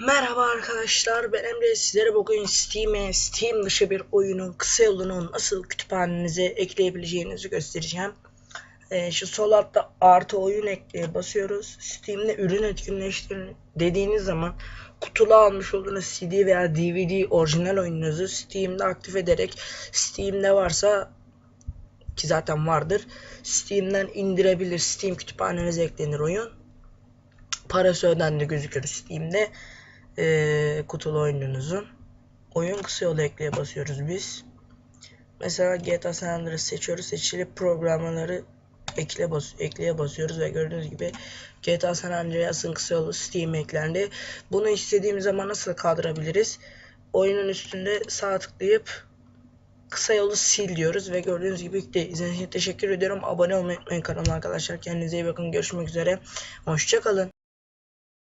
Merhaba arkadaşlar ben Emre sizlere bugün Steam'e Steam dışı bir oyunun kısa yolunu nasıl kütüphanenize ekleyebileceğinizi göstereceğim. Ee, şu sol altta artı oyun ekleye basıyoruz. Steam'de ürün etkinleştirin dediğiniz zaman kutulu almış olduğunuz CD veya DVD orijinal oyununuzu Steam'de aktif ederek Steam'de varsa ki zaten vardır Steam'den indirebilir. Steam kütüphanenize eklenir oyun. Parası ödendi gözüküyor Steam'de e, kutulu oyununuzun. Oyun kısa yolu ekleye basıyoruz biz. Mesela GTA San Andreas seçiyoruz. Seçili programları ekle bas ekleye basıyoruz ve gördüğünüz gibi GTA San Andreas'ın kısa yolu Steam eklendi. Bunu istediğimiz zaman nasıl kaldırabiliriz? Oyunun üstünde sağ tıklayıp kısa yolu sil diyoruz ve gördüğünüz gibi. İzlediğiniz için teşekkür ediyorum. Abone olmayı unutmayın kanalıma arkadaşlar. Kendinize iyi bakın. Görüşmek üzere. Hoşçakalın.